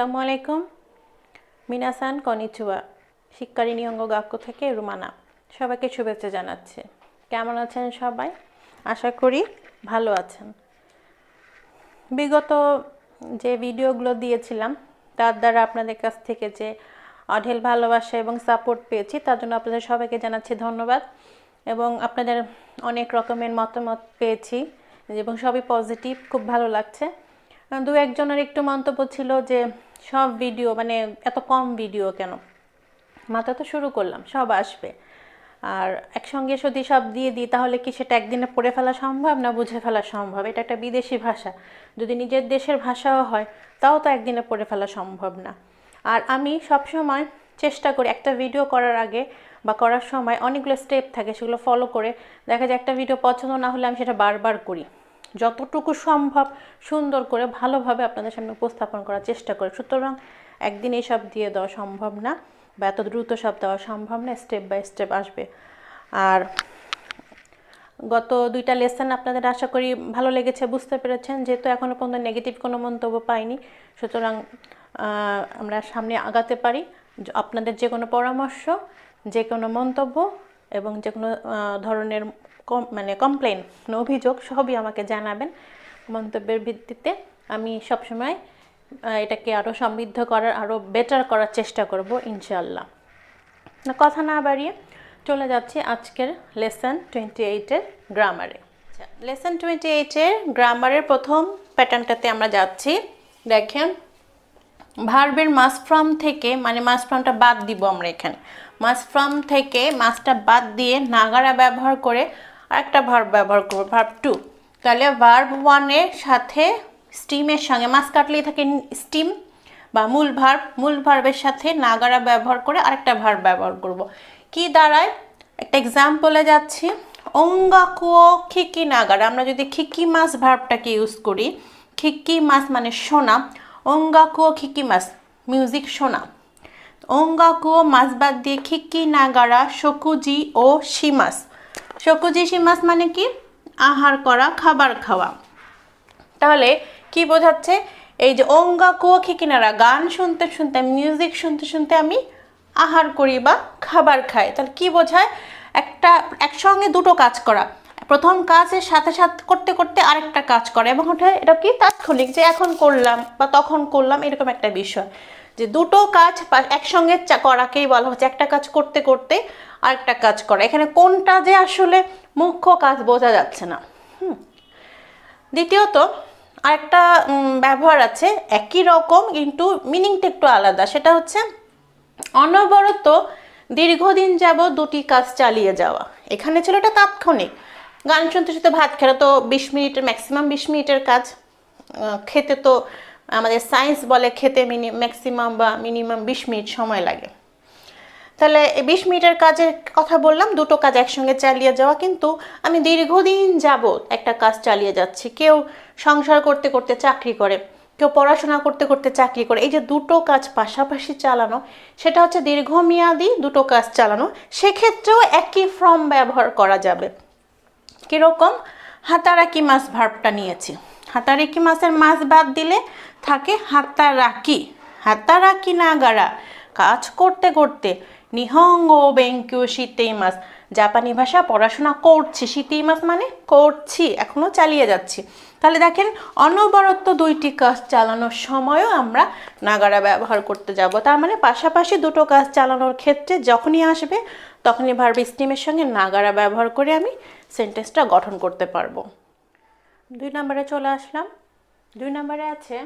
আসসালামু আলাইকুম মিনাসান, কনিচুয়া। শিক্ষারী নিয়ঙ্গ গাক্য থেকে রুমানা। সবাইকে শুভেচ্ছা জানাচ্ছি। কেমন আছেন সবাই? আশা করি ভালো আছেন। বিগত যে ভিডিওগুলো দিয়েছিলাম, তার দ্বারা আপনাদের কাছ থেকে যে অঢেল ভালোবাসা এবং সাপোর্ট পেয়েছি, তার জন্য আপনাদের সবাইকে জানাচ্ছি ধন্যবাদ। এবং আপনাদের অনেক রকমের মতামত পেয়েছি এবং সবই পজিটিভ, খুব ভালো লাগছে। দু একজনের একটু মন্তব্য ছিল যে সব ভিডিও মানে এত কম ভিডিও কেন? মাত্র তো শুরু করলাম, সব আসবে। আর একসঙ্গে যদি সব দিয়ে দিই, তাহলে কি সেটা একদিনে পড়ে ফেলা সম্ভব না বুঝে ফেলা সম্ভব? এটা একটা বিদেশি ভাষা। যদি নিজের দেশের ভাষাও হয়, তাও তো একদিনে পড়ে ফেলা সম্ভব না। আর আমি সবসময় চেষ্টা করি, একটা ভিডিও করার আগে বা করার সময় অনেকগুলো স্টেপ থাকে, সেগুলো ফলো করে দেখা যায় একটা ভিডিও পছন্দ না হলে আমি সেটা বারবার করি। যতটুকু সম্ভব সুন্দর করে ভালোভাবে আপনাদের সামনে উপস্থাপন করার চেষ্টা করি। সুতরাং একদিন এইসব দিয়ে দেওয়া সম্ভব না বা এত দ্রুত সব দেওয়া সম্ভব না স্টেপ বাই স্টেপ আসবে। আর গত দুইটা লেসন আপনাদের আশা করি ভালো লেগেছে, বুঝতে পেরেছেন। যেহেতু এখনও পর্যন্ত নেগেটিভ কোনো মন্তব্য পাইনি, সুতরাং আমরা সামনে আগাতে পারি। আপনাদের যে কোনো পরামর্শ, যে কোনো মন্তব্য এবং যে কোনো ধরনের কম- মানে কমপ্লেন মানে অভিযোগ, সবই আমাকে জানাবেন। মন্তব্যের ভিত্তিতে আমি সবসময় এটাকে আরও সমৃদ্ধ করার আরও বেটার করার চেষ্টা করব ইনশাল্লাহ কথা না বাড়িয়ে চলে যাচ্ছি আজকের লেসন টোয়েন্টি এইটের গ্রামারে লেসন টোয়েন্টি এইটের গ্রামারের প্রথম প্যাটার্নটাতে আমরা যাচ্ছি। দেখেন ভার্বের মাস ফ্রম থেকে মানে মাস ফ্রমটা বাদ দিব আমরা এখানে। মাস ফ্রম থেকে মাসটা বাদ দিয়ে নাগারা ব্যবহার করে আরেকটা ভার্ব ব্যবহার করব ভার্ব টু তাহলে ভার্ব ওয়ানের সাথে স্টিমের সঙ্গে, মাছ কাটলেই থাকে স্টিম বা মূল ভার্ব মূল ভার্বের সাথে নাগারা ব্যবহার করে আরেকটা ভার্ব ব্যবহার করব। কি দাঁড়ায়? একটা এক্সাম্পলে যাচ্ছি। অঙ্গাকুও খিকি নাগারা, আমরা যদি খিকি মাছ ভার্বটাকে ইউজ করি, খিকি মাছ মানে শোনা অঙ্গাকুও খিকি মাছ মিউজিক শোনা অঙ্গাকুও মাছ বাদ দিয়ে খিকি নাগারা, শকুজি ও শিমাস শকুজি শিমাস মানে কি? আহার করা, খাবার খাওয়া। তাহলে কি বোঝাচ্ছে? এই যে অঙ্গা কুয়ো খিকিনারা গান শুনতে শুনতে মিউজিক শুনতে শুনতে আমি আহার করি বা খাবার খাই। তাহলে কি বোঝায়? একটা, একসঙ্গে দুটো কাজ করা। প্রথম কাজের সাথে সাথে করতে করতে আরেকটা কাজ করে এবং ওটা এটা কি? তাৎক্ষণিক যে এখন করলাম বা তখন করলাম এরকম একটা বিষয়। যে দুটো কাজ একসঙ্গে করাকেই বলা হচ্ছে। একটা কাজ করতে করতে আরেকটা কাজ করা। এখানে কোনটা যে আসলে মুখ্য কাজ বোঝা যাচ্ছে না। দ্বিতীয়ত, আরেকটা ব্যবহার আছে একই রকম কিন্তু মিনিংটা একটু আলাদা। সেটা হচ্ছে অনবরত দীর্ঘদিন যাব দুটি কাজ চালিয়ে যাওয়া। এখানে ছিল এটা তাৎক্ষণিক। গান শুনতে শুনতে ভাত খেলা তো বিশ মিনিটের ম্যাক্সিমাম বিশ মিনিটের কাজ। খেতে তো আমাদের সায়েন্স বলে খেতে মিনি ম্যাক্সিমাম বা মিনিমাম বিশ মিনিট সময় লাগে। তাহলে বিশ মিনিটের কাজের কথা বললাম, দুটো কাজ একসঙ্গে চালিয়ে যাওয়া, কিন্তু আমি দীর্ঘদিন যাবত একটা কাজ চালিয়ে যাচ্ছি। কেউ সংসার করতে করতে চাকরি করে, কেউ পড়াশোনা করতে করতে চাকরি করে, এই যে দুটো কাজ পাশাপাশি চালানো, সেটা হচ্ছে দীর্ঘমেয়াদি দুটো কাজ চালানো, সেক্ষেত্রেও একই ফর্ম ব্যবহার করা যাবে। কীরকম? হাতারাকি মাছ ভার্বটা নিয়েছি। হাতারাকি মাছের মাছ বাদ দিলে থাকে হাতারাকি। হাতারাকি নাগারা। কাজ করতে করতে নিহঙ্গ বেঙ্কিও শীতেই জাপানি ভাষা পড়াশোনা করছি। শীতেই মানে করছি এখনও চালিয়ে যাচ্ছি। তাহলে দেখেন, অনবরত দুইটি কাজ চালানোর সময়ও আমরা নাগারা ব্যবহার করতে যাব। তার মানে পাশাপাশি দুটো কাজ চালানোর ক্ষেত্রে যখনই আসবে, তখনই ভার্ব স্টিমের সঙ্গে নাগারা ব্যবহার করে আমি সেন্টেন্সটা গঠন করতে পারব। দুই নম্বরে চলে আসলাম। দুই নম্বরে আছে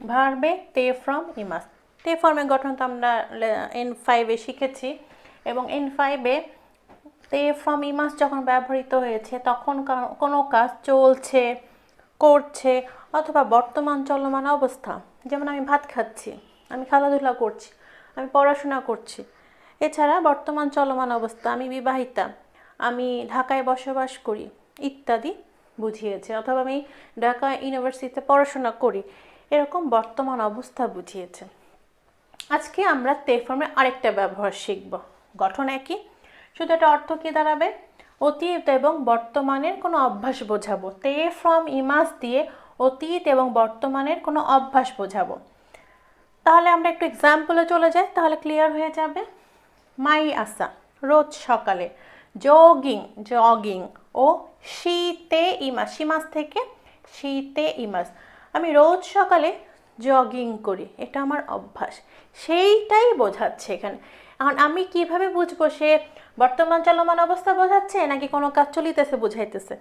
ভার্বে তে ফ্রম ইমাস তে ফর্মের গঠন তো আমরা এন ফাইভে শিখেছি। এবং এন ফাইভে তে ফ্রম ইমাস যখন ব্যবহৃত হয়েছে, তখন কোনো কাজ চলছে, করছে, অথবা বর্তমান চলমান অবস্থা। যেমন আমি ভাত খাচ্ছি, আমি খেলাধুলা করছি, আমি পড়াশোনা করছি। এছাড়া বর্তমান চলমান অবস্থা, আমি বিবাহিতা, আমি ঢাকায় বসবাস করি, ইত্যাদি বুঝিয়েছে। অথবা আমি ঢাকা ইউনিভার্সিটিতে পড়াশোনা করি, এরকম বর্তমান অবস্থা বুঝিয়েছে। আজকে আমরা তে ফর্মের আরেকটা ব্যবহার শিখব। গঠন একই, শুধু এটা অর্থ কী দাঁড়াবে? অতীত এবং বর্তমানের কোনো অভ্যাস বোঝাবো। তে ফ্রম ইমাস দিয়ে অতীত এবং বর্তমানের কোনো অভ্যাস বোঝাবো। তাহলে আমরা একটু এক্সাম্পলে চলে যাই, তাহলে ক্লিয়ার হয়ে যাবে। মাই আসা, রোজ সকালে জগিং জগিং ও শীতে ইমাস সীমাস থেকে শীতে ইমাস আমি রোজ সকালে জগিং করি, এটা আমার অভ্যাস। সেইটাই বোঝাচ্ছে এখানে। এখন আমি কীভাবে বুঝব সে বর্তমান চলমান অবস্থা বোঝাচ্ছে নাকি কোনো কাজ চলিতেছে বোঝাইতেছে?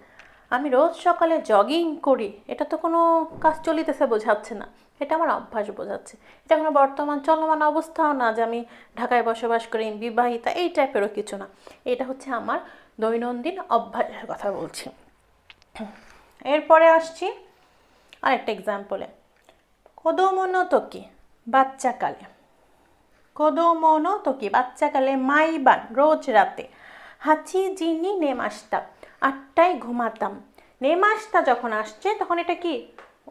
আমি রোজ সকালে জগিং করি, এটা তো কোনো কাজ চলিতেছে বোঝাচ্ছে না। এটা আমার অভ্যাস বোঝাচ্ছে। এটা কোনো বর্তমান চলমান অবস্থাও না যে আমি ঢাকায় বসবাস করি, বিবাহিতা, এই টাইপেরও কিছু না। এটা হচ্ছে আমার দৈনন্দিন অভ্যাসের কথা বলছি। এরপরে আসছি আরেকটা এক্সাম্পলে কদমনো তোকি বাচ্চাকালে। কদমনো তোকি বাচ্চাকালে মাইবান রোজ রাতে। হাঁচি জিনি নেম আসতাম আটটায় ঘুমাতাম। নেম আসতা যখন আসছে তখন এটা কি?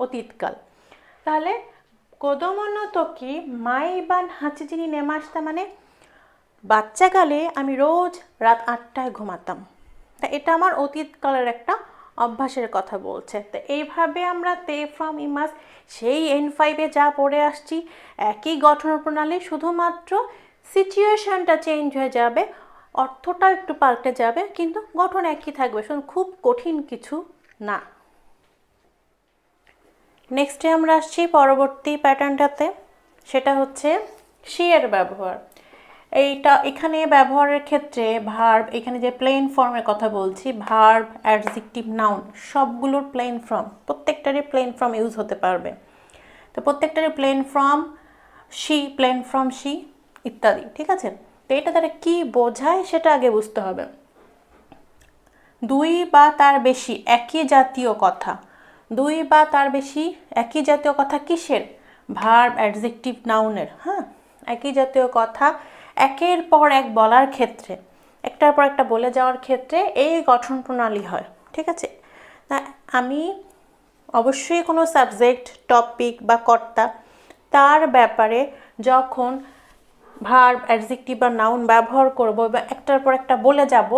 অতীতকাল। তাহলে কদমনো তোকি মাইবান হাঁচি জিনি নেম আসতা মানে বাচ্চাকালে আমি রোজ রাত আটটায় ঘুমাতাম। তা এটা আমার অতীতকালের একটা অভ্যাসের কথা বলছে। তো এইভাবে আমরা তে ফ্রম ইমাস সেই এন ফাইভে যা পড়ে আসছি, একই গঠন প্রণালী শুধুমাত্র সিচুয়েশনটা চেঞ্জ হয়ে যাবে, অর্থটাও একটু পাল্টে যাবে, কিন্তু গঠন একই থাকবে। খুব কঠিন কিছু না। নেক্সটে আমরা আসছি পরবর্তী প্যাটার্নটাতে সেটা হচ্ছে শিয়ের ব্যবহার। এইটা এখানে ব্যবহারের ক্ষেত্রে ভার্ব এখানে যে প্লেন ফর্মের কথা বলছি ভার্ব অ্যাডজেক্টিভ নাউন সবগুলোর প্লেন ফর্ম প্রত্যেকটারই প্লেন ফর্ম ইউজ হতে পারবে। তো প্রত্যেকটারই প্লেন ফর্ম শি প্লেন ফর্ম শি ইত্যাদি, ঠিক আছে? তো এটা তারা কী বোঝায় সেটা আগে বুঝতে হবে। দুই বা তার বেশি একই জাতীয় কথা, দুই বা তার বেশি একই জাতীয় কথা কিসের? ভার্ব অ্যাডজেক্টিভ নাউনের হ্যাঁ? একই জাতীয় কথা একের পর এক বলার ক্ষেত্রে, একটার পর একটা বলে যাওয়ার ক্ষেত্রে এই গঠন প্রণালী হয়, ঠিক আছে? তা আমি অবশ্যই কোনো সাবজেক্ট টপিক বা কর্তা, তার ব্যাপারে যখন ভার্ব অ্যাডজেক্টিভ বা নাউন ব্যবহার করব বা একটার পর একটা বলে যাব,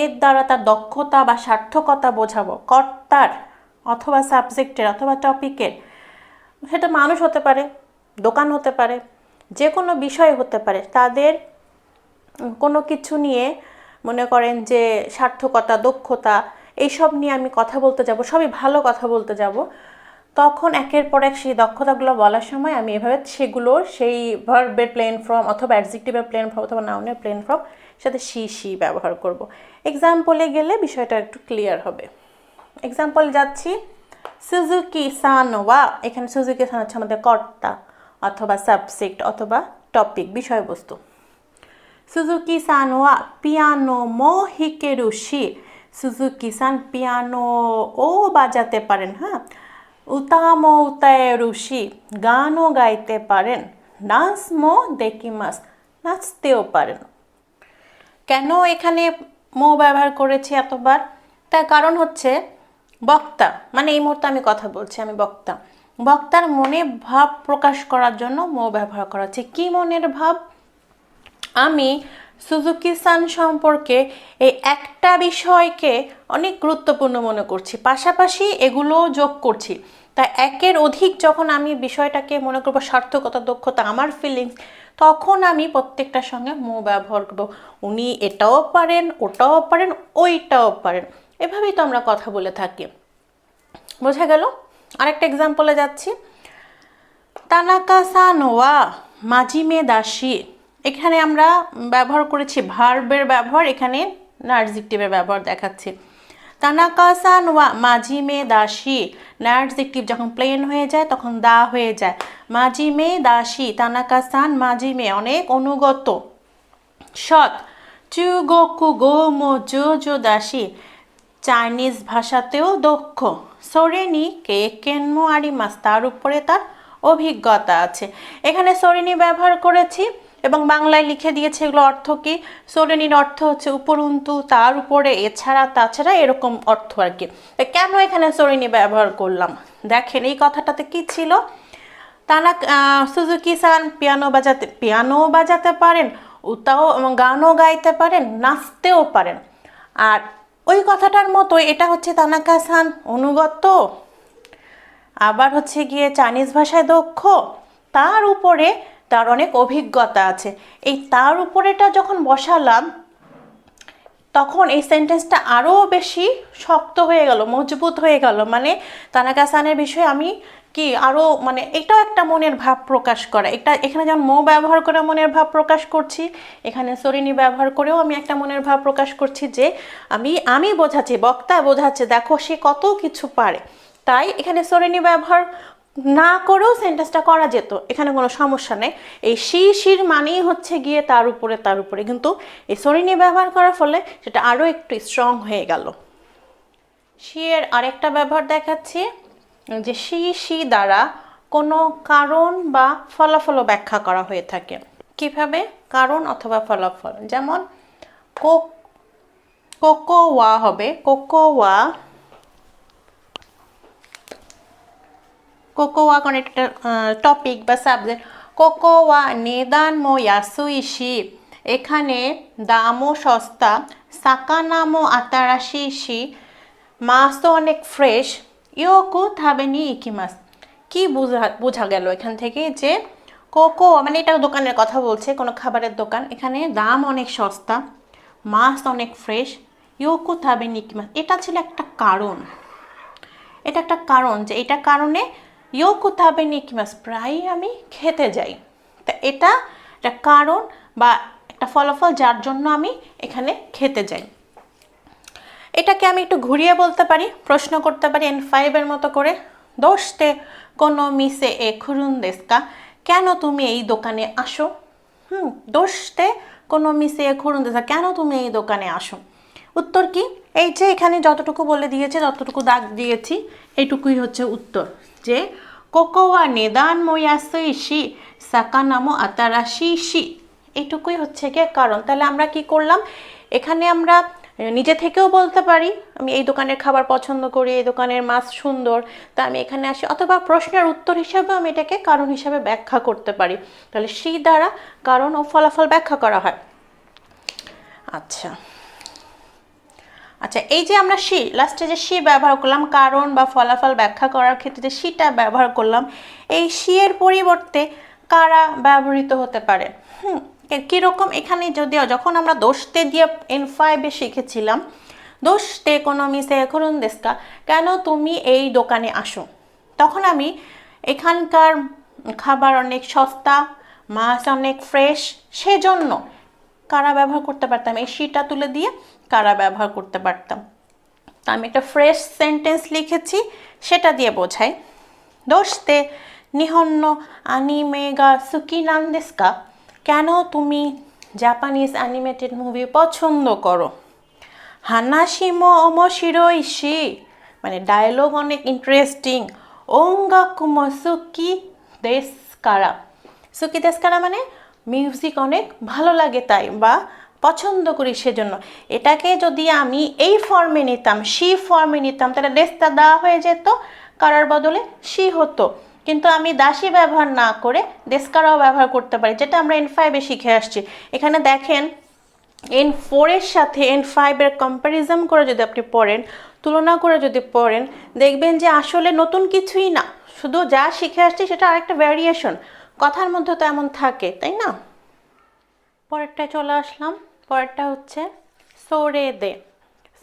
এর দ্বারা তার দক্ষতা বা সার্থকতা বোঝাবো। কর্তার অথবা সাবজেক্টের অথবা টপিকের সেটা মানুষ হতে পারে, দোকান হতে পারে যে কোনো বিষয় হতে পারে, তাদের কোনো কিছু নিয়ে মনে করেন যে সার্থকতা, দক্ষতা, এইসব নিয়ে আমি কথা বলতে যাব, সবই ভালো কথা বলতে যাব। তখন একের পর এক সেই দক্ষতাগুলো বলার সময় আমি এভাবে সেগুলো সেই ভার্বের প্লেন ফর্ম অথবা অ্যাডজেক্টিভের প্লেন ফর্ম অথবা নাউনের প্লেন ফর্ম সাথে সি সি ব্যবহার করব। এক্সাম্পলে গেলে বিষয়টা একটু ক্লিয়ার হবে। এক্সাম্পল যাচ্ছি সুজুকি সানোয়া এখানে সুজুকি সান হচ্ছে আমাদের কর্তা। অথবা সাবজেক্ট অথবা টপিক বিষয়বস্তু। সুজুকি সানোয়া পিয়ানো মো হিকেরুশি সুজুকি সান পিয়ানো ও বাজাতে পারেন হ্যাঁ? উতামো উতায়রুশি গানও গাইতে পারেন। নাচ মো দেকিমাস নাচতেও পারেন। কেন এখানে মো ব্যবহার করেছি এতবার? তার কারণ হচ্ছে বক্তা। মানে এই মুহূর্তে আমি কথা বলছি, আমি বক্তা। বক্তার মনে ভাব প্রকাশ করার জন্য মো ব্যবহার করা হচ্ছে। কী মনের ভাব? আমি সুজুকি সান সম্পর্কে এই একটা বিষয়কে অনেক গুরুত্বপূর্ণ মনে করছি। পাশাপাশি এগুলো যোগ করছি। তাই একের অধিক যখন আমি বিষয়টাকে মনে করব সার্থকতা, দক্ষতা, আমার ফিলিংস তখন আমি প্রত্যেকটার সঙ্গে মো ব্যবহার করব। উনি এটাও পারেন, ওটাও পারেন, ওইটাও পারেন। এভাবেই তো আমরা কথা বলে থাকি। বোঝা গেল? আরেকটা এক্সাম্পলে যাচ্ছি। তানাকা সানোয়া, মাজিমে দাসী। এখানে আমরা ব্যবহার করেছি ভার্বের ব্যবহার, এখানে নার্জিকটিভের ব্যবহার দেখাচ্ছি। তানাকা সান ওয়া মাজিমে দাসী। নার্জিকটিভ যখন প্লেন হয়ে যায়, তখন দা হয়ে যায়। মাজিমে দাসী, তানাকা সান, মাজিমে, অনেক অনুগত। সৎ, চুগোকু গোমো জো জো দাসী। চাইনিজ ভাষাতেও দক্ষ। সোরেনি কে কেনমো আরিমাস তার উপরে তার অভিজ্ঞতা আছে। এখানে সোরেনি ব্যবহার করেছি এবং বাংলায় লিখে দিয়েছে এগুলো অর্থ কি? সোরেনির অর্থ হচ্ছে উপরন্তু তার উপরে, এছাড়া তাছাড়া এরকম অর্থ আর কি। কেন এখানে সোরেনি ব্যবহার করলাম? দেখেন, এই কথাটাতে কি ছিল? তারা সুজুকি সান পিয়ানো বাজাতে পিয়ানো বাজাতে পারেন, উতাও গানও গাইতে পারেন, নাচতেও পারেন। আর ওই কথাটার মতো এটা হচ্ছে তানাকা সান অনুগত আবার হচ্ছে গিয়ে চাইনিজ ভাষায় দক্ষ, তার উপরে তার অনেক অভিজ্ঞতা আছে। এই তার উপরেটা যখন বসালাম, তখন এই সেন্টেন্সটা আরও বেশি শক্ত হয়ে গেল, মজবুত হয়ে গেল। মানে তানাকা সানের বিষয়ে আমি কি আরও মানে এটাও একটা মনের ভাব প্রকাশ করা। এটা এখানে যেমন মো ব্যবহার করে মনের ভাব প্রকাশ করছি, এখানে সরিনি ব্যবহার করেও আমি একটা মনের ভাব প্রকাশ করছি যে আমি আমি বোঝাচ্ছি, বক্তা বোঝাচ্ছে, দেখো সে কত কিছু পারে। তাই এখানে সরিনি ব্যবহার না করেও সেন্টেন্সটা করা যেত, এখানে কোনো সমস্যা নেই। এই শি শির মানেই হচ্ছে গিয়ে তার উপরে তার উপরে। কিন্তু এই সরিনি ব্যবহার করার ফলে সেটা আরও একটু স্ট্রং হয়ে গেল। শি এর আরেকটা ব্যবহার দেখাচ্ছি। যে শি শি দ্বারা কোনো কারণ বা ফলাফলও ব্যাখ্যা করা হয়ে থাকে। কীভাবে? কারণ অথবা ফলাফল। যেমন, কোক, কোকো ওয়া হবে। কোকো ওয়া কোকোয়া কোনো একটা টপিক বা সাবজেক্ট কোকোয়া নেদান মো ইয়াসুইশি এখানে দামও সস্তা, সাকানামো আতারাশিশি মাছও অনেক ফ্রেশ ইয়োকু থাবেনি ইকিমাস কি বোঝা বোঝা গেল এখান থেকে যে কোকো মানে এটা দোকানের কথা বলছে, কোনো খাবারের দোকান। এখানে দাম অনেক সস্তা, মাছ অনেক ফ্রেশ ইয়োকু থাবেনি ইকিমাস এটা ছিল একটা কারণ। এটা একটা কারণ যে এটা কারণে ইয়োকু তাবে নিকিমাস প্রায়ই আমি খেতে যাই। তা এটা একটা কারণ বা একটা ফলাফল যার জন্য আমি এখানে খেতে যাই। এটাকে আমি একটু ঘুরিয়ে বলতে পারি, প্রশ্ন করতে পারি এন ফাইভের মতো করে দোষতে কোনো মিসে এ খুরুন দেশকা কেন তুমি এই দোকানে আসো? হুম দোষতে কোনো মিসে এ খুরুন দেশকা কেন তুমি এই দোকানে আসো? উত্তর কি? এই যে এখানে যতটুকু বলে দিয়েছে, যতটুকু দাগ দিয়েছি, এইটুকুই হচ্ছে উত্তর। যে, কোকোয়া নেদান ময়াসই শি সাকা সাকানামো আতারাশি শি এইটুকুই হচ্ছে গিয়ে কারণ। তাহলে আমরা কি করলাম? এখানে আমরা নিজে থেকেও বলতে পারি, আমি এই দোকানের খাবার পছন্দ করি, এই দোকানের মাছ সুন্দর, তা আমি এখানে আসি, অথবা প্রশ্নের উত্তর হিসাবে আমি এটাকে কারণ হিসাবে ব্যাখ্যা করতে পারি। তাহলে সি দ্বারা কারণ ও ফলাফল ব্যাখ্যা করা হয়। আচ্ছা। আচ্ছা এই যে আমরা শি লাস্টে যে শি ব্যবহার করলাম, কারণ বা ফলাফল ব্যাখ্যা করার ক্ষেত্রে যে শিটা ব্যবহার করলাম, এই শি এর পরিবর্তে কারা ব্যবহৃত হতে পারে? হুম কীরকম? এখানে যদিও যখন আমরা দোষতে দিয়ে এন ফাইভে শিখেছিলাম দোষতে কোনো মিসে করুন দেশকা, কেন তুমি এই দোকানে আসো? তখন আমি এখানকার খাবার অনেক সস্তা, মাছ অনেক ফ্রেশ সেজন্য কারা ব্যবহার করতে পারতাম? এই শিটা তুলে দিয়ে কারা ব্যবহার করতে পারতাম? তা আমি একটা ফ্রেশ সেন্টেন্স লিখেছি, সেটা দিয়ে বোঝাই। দোষতে নিহন্ন আনিমেগা সুকি নান্দেস্কা কেন তুমি জাপানিজ অ্যানিমেটেড মুভি পছন্দ করো? হানাশিমো অমশিরো ইসি মানে ডায়লগ অনেক ইন্টারেস্টিং ওঙ্গাকুমো সুকি দেশকারা। সুকি দেশকারা মানে মিউজিক অনেক ভালো লাগে তাই বা পছন্দ করি সেজন্য। এটাকে যদি আমি এই ফর্মে নিতাম, সি ফর্মে নিতাম, তাহলে দেশটা দেওয়া হয়ে যেত, কারার বদলে সি হতো। কিন্তু আমি দাসী ব্যবহার না করে ডেস্কারাও ব্যবহার করতে পারি, যেটা আমরা এন ফাইভে শিখে আসছি। এখানে দেখেন এন ফোরের সাথে এন ফাইভের কম্প্যারিজম করে যদি আপনি পড়েন, তুলনা করে যদি পড়েন, দেখবেন যে আসলে নতুন কিছুই না। শুধু যা শিখে আসছি সেটা আরেকটা ভ্যারিয়েশন কথার মধ্যে তো এমন থাকে, তাই না? পরেরটায় চলে আসলাম। পরেরটা হচ্ছে সোরে দে।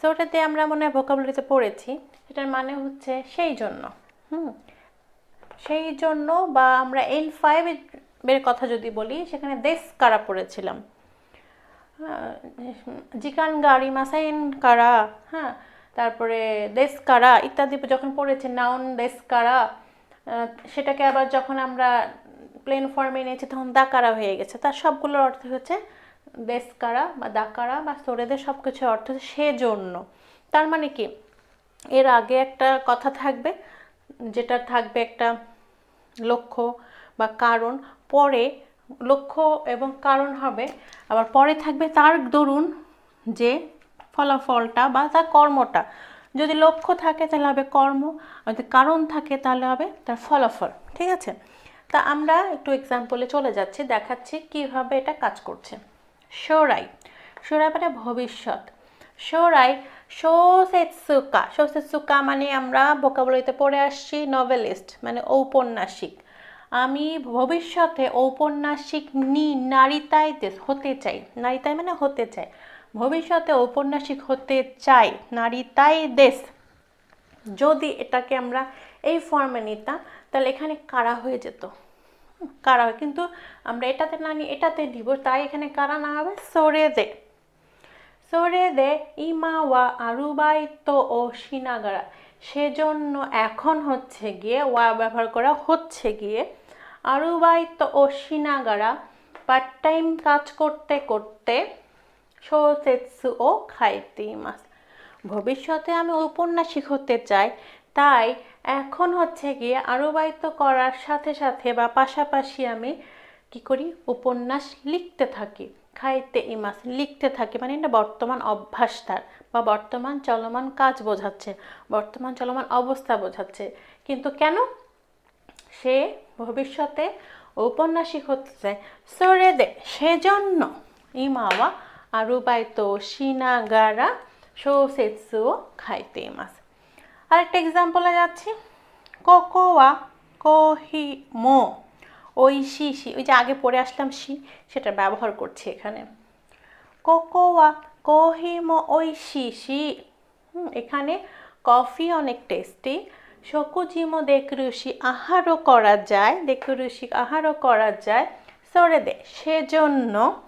সোরে দে আমরা মনে হয় ভোকাবুলারিতে পড়েছি। সেটার মানে হচ্ছে সেই জন্য। হুম। সেই জন্য বা আমরা এন ফাইভের কথা যদি বলি, সেখানে দেশ কারা পড়েছিলাম? জিকান গাড়ি মাসাইন কারা হ্যাঁ তারপরে দেশ কারা, ইত্যাদি যখন পড়েছে, নাউন দেশ কারা সেটাকে আবার যখন আমরা প্লেন ফর্মে নিয়েছি তখন দাকারা হয়ে গেছে। তার সবগুলোর অর্থ হচ্ছে দেশকারা বা দাকারা বা সোরেদের সব কিছু অর্থ সেজন্য। তার মানে কি? এর আগে একটা কথা থাকবে, যেটা থাকবে একটা লক্ষ্য বা কারণ। পরে লক্ষ্য এবং কারণ হবে, আবার পরে থাকবে তার দরুন যে ফলাফলটা বা তার কর্মটা। যদি লক্ষ্য থাকে তাহলে হবে কর্ম যদি কারণ থাকে তাহলে হবে তার ফলাফল, ঠিক আছে? তা আমরা একটু এক্সাম্পলে চলে যাচ্ছি, দেখাচ্ছি কীভাবে এটা কাজ করছে। শোরাই শোরাই মানে ভবিষ্যৎ। শোরাই শোসেৎসুকা শোসেৎসুকা মানে আমরা ভোকাবলিতে পড়ে আসছি নভেলিস্ট মানে ঔপন্যাসিক। আমি ভবিষ্যতে ঔপন্যাসিক নি নারীতাইতে হতে চাই। নারীতাই মানে হতে চাই। ভবিষ্যতে ঔপন্যাসিক হতে চাই নারীতাই দেশ। যদি এটাকে আমরা এই ফর্মে নিতাম, তাহলে এখানে কারা হয়ে যেত? কারা কিন্তু আমরা এটাতে না নিয়ে এটাতে নিব তাই এখানে কারা না হবে? সরে দে। সরে দে ইমা ওয়া আরুবাইতো ও সিনাগারা। সেজন্য এখন হচ্ছে গিয়ে ওয়া ব্যবহার করা হচ্ছে গিয়ে আরুবাইতো ও সিনাগারা পার্ট টাইম কাজ করতে করতে শোসেৎসু ও খাইতে মাস। ভবিষ্যতে আমি ঔপন্যাসিক হতে চাই, তাই এখন হচ্ছে গিয়ে আরুবাহিত করার সাথে সাথে বা পাশাপাশি আমি কি করি? উপন্যাস লিখতে থাকি। খাইতে ইমাস, লিখতে থাকে মানে এটা বর্তমান অভ্যাস তার, বা বর্তমান চলমান কাজ বোঝাচ্ছে, বর্তমান চলমান অবস্থা বোঝাচ্ছে। কিন্তু কেন? সে ভবিষ্যতে ঔপন্যাসিক হতে চায়। সরে দে, সেজন্য ইমাওয়া, আরুবাইতো শিনাগারা শোসেৎসু খাইতে মাস আরেকটা এক্সাম্পলে যাচ্ছি। কোকোয়া কোহি মো ওই শি শি, ওই যে আগে পড়ে আসলাম শি, সেটা ব্যবহার করছি এখানে। কোকোয়া, কোহিমো, ওই শি শি। এখানে কফি অনেক টেস্টি। শকুজিমো, দেখরুশি, আহারও করা যায়। দেখরুশি, আহারও করা যায়। সরে দে, সেজন্য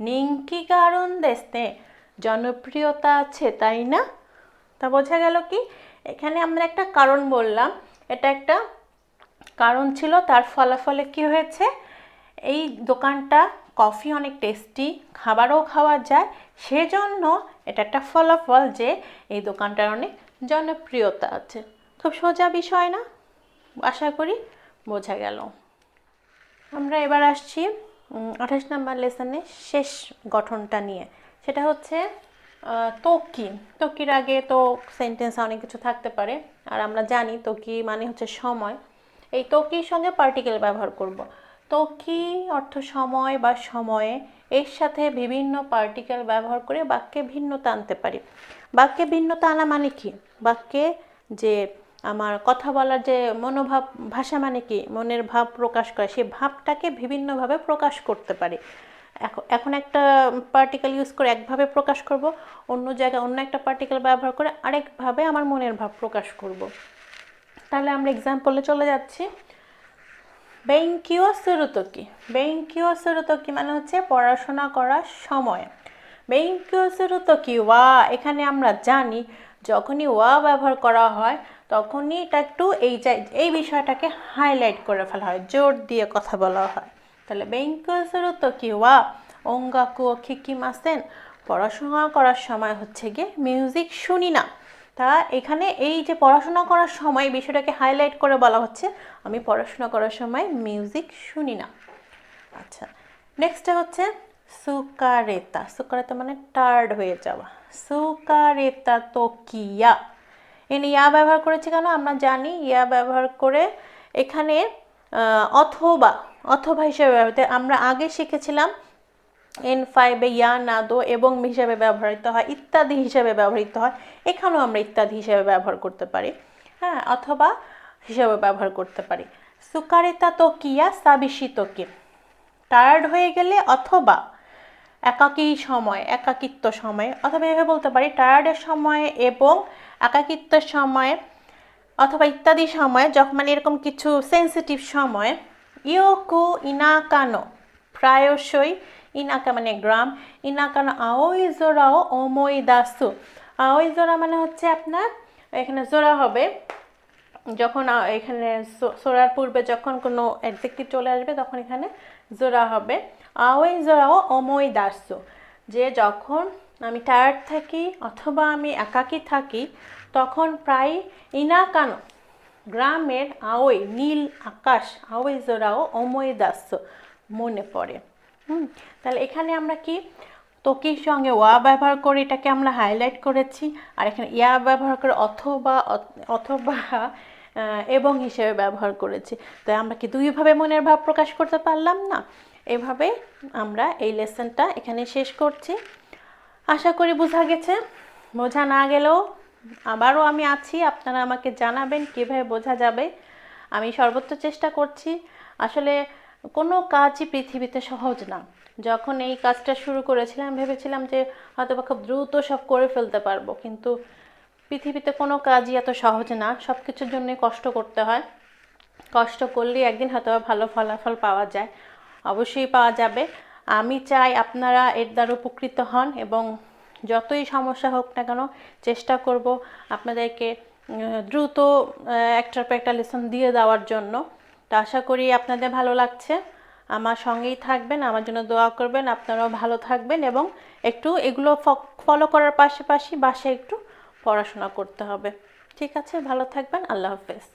নিঙ্কি কারণ দেশে জনপ্রিয়তা আছে, তাই না? তা বোঝা গেল কি? এখানে আমরা একটা কারণ বললাম। এটা একটা কারণ ছিল তার ফলাফলে কি হয়েছে? এই দোকানটা কফি অনেক টেস্টি খাবারও খাওয়া যায়। সেজন্য এটা একটা ফলাফল যে এই দোকানটার অনেক জনপ্রিয়তা আছে। খুব সোজা বিষয় না? আশা করি বোঝা গেল। আমরা এবার আসছি আঠাশ নাম্বার লেসনে শেষ গঠনটা নিয়ে। সেটা হচ্ছে তকি। তকির আগে তো সেন্টেন্স অনেক কিছু থাকতে পারে। আর আমরা জানি তকি মানে হচ্ছে সময়। এই তকির সঙ্গে পার্টিকেল ব্যবহার করব। তকি অর্থ সময় বা সময়ে এর সাথে বিভিন্ন পার্টিকেল ব্যবহার করে বাক্যে ভিন্নতা আনতে পারি। বাক্যে ভিন্নতা আনা মানে কি? বাক্যে যে আমার কথা বলার যে মনোভাব, ভাষা মানে কি? মনের ভাব প্রকাশ করে, সেই ভাবটাকে বিভিন্নভাবে প্রকাশ করতে পারি। এখন একটা পার্টিকেল ইউজ করে একভাবে প্রকাশ করব, অন্য জায়গায় অন্য একটা পার্টিকেল ব্যবহার করে আরেকভাবে আমার মনের ভাব প্রকাশ করব। তাহলে আমরা এক্সাম্পলে চলে যাচ্ছি। বেঙ্কিও সুরুতকি বেঙ্কিও সুরুতকি মানে হচ্ছে পড়াশোনা করার সময়। বেঙ্কিও সুরুতকি ওয়া, এখানে আমরা জানি যখনই ওয়া ব্যবহার করা হয়, তখনই এটা একটু এই এই বিষয়টাকে হাইলাইট করে ফেলা হয়, জোর দিয়ে কথা বলা হয়। তাহলে বেঙ্কিও সুরুতকি ওয়া, অঙ্গাকু খিকি মাসেন? পড়াশোনা করার সময় হচ্ছে গিয়ে মিউজিক শুনি না। তা এখানে এই যে পড়াশোনা করার সময় বিষয়টাকে হাইলাইট করে বলা হচ্ছে, আমি পড়াশোনা করার সময় মিউজিক শুনি না। আচ্ছা নেক্সটটা হচ্ছে সুকারেতা। সুকারেতা মানে টার্ড হয়ে যাওয়া। সুকারেতা তো কিয়া এনে ইয়া ব্যবহার করেছে কেন? আমরা জানি ইয়া ব্যবহার করে এখানে অথবা অথবা হিসেবে ব্যবহৃত। আমরা আগে শিখেছিলাম এন ফাইভে ইয়া নাদো এবং হিসেবে ব্যবহৃত হয়, ইত্যাদি হিসাবে ব্যবহৃত হয়। এখানেও আমরা ইত্যাদি হিসাবে ব্যবহার করতে পারি। হ্যাঁ অথবা হিসাবে ব্যবহার করতে পারি। সুকারিতা তো কিয়া, সাবিসি তো কি? টায়ার্ড হয়ে গেলে অথবা একাকী সময়, একাকিত্ব সময়ে, অথবা এভাবে বলতে পারি টায়ার্ডের সময়ে এবং একাকিত্বের সময়ে, অথবা ইত্যাদি সময়ে, যখন মানে এরকম কিছু সেন্সিটিভ সময়, ইয়োকু ইনাকানো, প্রায়শই ইনাকা মানে গ্রাম ইনাকানো আওই জোড়াও ওমই দাসু। আওই জোড়া মানে হচ্ছে আপনার, এখানে জোড়া হবে। যখন এখানে সোরার পূর্বে যখন কোনো অ্যাডজেক্টিভ চলে আসবে, তখন এখানে জোড়া হবে। আওই জোড়াও অমই দাসু। যে যখন আমি টায়ার্ড থাকি অথবা আমি একাকী থাকি, তখন প্রায় ইনাকানো গ্রামের আওই নীল আকাশ আওই জোড়াও অময় দাস মনে পড়ে। হুম, তাহলে এখানে আমরা কি? তকির সঙ্গে ওয়া ব্যবহার করে এটাকে আমরা হাইলাইট করেছি, আর এখানে ইয়া ব্যবহার করে অথবা অথবা এবং হিসেবে ব্যবহার করেছি। তাই আমরা কি দুইভাবে মনের ভাব প্রকাশ করতে পারলাম না? এভাবে আমরা এই লেসনটা এখানে শেষ করছি। আশা করি বোঝা গেছে। বোঝা না গেলেও আবারও আমি আছি, আপনারা আমাকে জানাবেন কীভাবে বোঝা যাবে। আমি সর্বোচ্চ চেষ্টা করছি। আসলে কোনো কাজই পৃথিবীতে সহজ না। যখন এই কাজটা শুরু করেছিলাম, ভেবেছিলাম যে হয়তো বা খুব দ্রুত সব করে ফেলতে পারব, কিন্তু পৃথিবীতে কোনো কাজই এত সহজ না। সব কিছুর জন্যই কষ্ট করতে হয়। কষ্ট করলে একদিন হয়তো ভালো ফলাফল পাওয়া যায়। অবশ্যই পাওয়া যাবে। আমি চাই আপনারা এর দ্বারা উপকৃত হন এবং যতই সমস্যা হোক না কেন চেষ্টা করব আপনাদেরকে দ্রুত একটার পর একটা লেসন দিয়ে দেওয়ার জন্য। তো আশা করি আপনাদের ভালো লাগছে। আমার সঙ্গেই থাকবেন, আমার জন্য দোয়া করবেন, আপনারাও ভালো থাকবেন এবং একটু এগুলো ফলো করার পাশাপাশি বাসায় একটু পড়াশোনা করতে হবে। ঠিক আছে, ভালো থাকবেন, আল্লাহ হাফেজ।